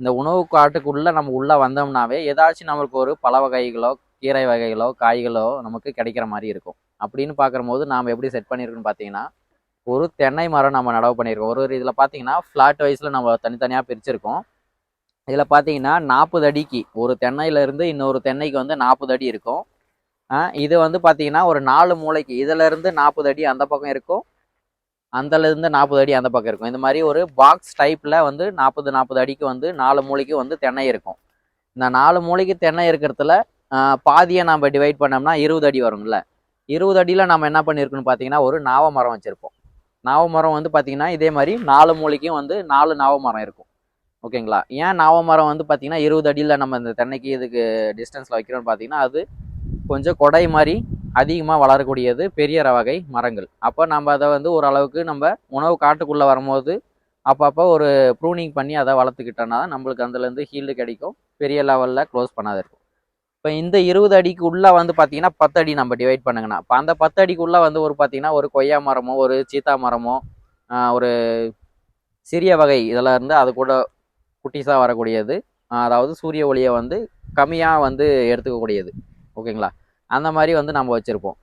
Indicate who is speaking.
Speaker 1: இந்த உணவு காட்டுக்குள்ளே நம்ம உள்ளே வந்தோம்னாவே ஏதாச்சும் நம்மளுக்கு ஒரு பழ வகைகளோ கீரை வகைகளோ காய்களோ நமக்கு கிடைக்கிற மாதிரி இருக்கும். அப்படின்னு பார்க்குற போது நாம் எப்படி செட் பண்ணியிருக்கோன்னு பார்த்தீங்கன்னா ஒரு தென்னை மரம் நம்ம நடவு பண்ணியிருக்கோம். ஒரு ஒரு இதில் பார்த்தீங்கன்னா ஃப்ளாட் வைஸில் நம்ம தனித்தனியாக பிரிச்சிருக்கோம். இதில் பார்த்தீங்கன்னா நாற்பது அடிக்கு ஒரு தென்னையிலேருந்து இன்னொரு தென்னைக்கு வந்து நாற்பது அடி இருக்கும். இது வந்து பார்த்தீங்கன்னா ஒரு நாலு மூளைக்கு இதிலேருந்து நாற்பது அடி அந்த பக்கம் இருக்கும். அந்தலேருந்து நாற்பது அடி அந்த பக்கம் இருக்கும். இந்த மாதிரி ஒரு பாக்ஸ் டைப்பில் வந்து நாற்பது நாற்பது அடிக்கு வந்து நாலு மூளைக்கு வந்து தென்னை இருக்கும். இந்த நாலு மூளைக்கு தென்னை இருக்கிறதுல பாதியை நம்ம டிவைட் பண்ணோம்னா இருபது அடி வரும்ல. இருபது அடியில் நம்ம என்ன பண்ணியிருக்கோம்னு பார்த்தீங்கன்னா ஒரு நாவ மரம் வச்சுருப்போம். நாவ மரம் வந்து பார்த்தீங்கன்னா இதே மாதிரி நாலு மூளைக்கும் வந்து நாலு நாவ மரம் இருக்கும். ஓகேங்களா? ஏன் நாவ மரம் வந்து பார்த்தீங்கன்னா இருபது அடியில் நம்ம இந்த தென்னைக்கு இதுக்கு டிஸ்டன்ஸில் வைக்கிறோம்னு பார்த்தீங்கன்னா அது கொஞ்சம் கொடை மாதிரி அதிகமாக வளரக்கூடியது பெரிய வகை மரங்கள். அப்போ நம்ம அதை வந்து ஓரளவுக்கு நம்ம உணவு காட்டுக்குள்ளே வரும்போது அப்பப்போ ஒரு ப்ரூனிங் பண்ணி அதை வளர்த்துக்கிட்டோன்னா தான் நம்மளுக்கு அதுலேருந்து ஹீல்டு கிடைக்கும். பெரிய லெவலில் க்ளோஸ் பண்ணாத இருக்கும். இப்போ இந்த இருபது அடிக்கு உள்ளே வந்து பார்த்தீங்கன்னா பத்து அடி நம்ம டிவைட் பண்ணுங்கன்னா இப்போ அந்த பத்து அடிக்குள்ளே வந்து ஒரு பார்த்தீங்கன்னா ஒரு கொய்யா மரமோ ஒரு சீத்தா மரமோ ஒரு சிறிய வகை இதெல்லாம் இருந்து அது கூட குட்டிஸாக வரக்கூடியது. அதாவது சூரிய ஒளியை வந்து கம்மியாக வந்து எடுத்துக்கக்கூடியது. ஓகேங்களா? அந்த மாதிரி வந்து நம்ம வச்சுருப்போம்.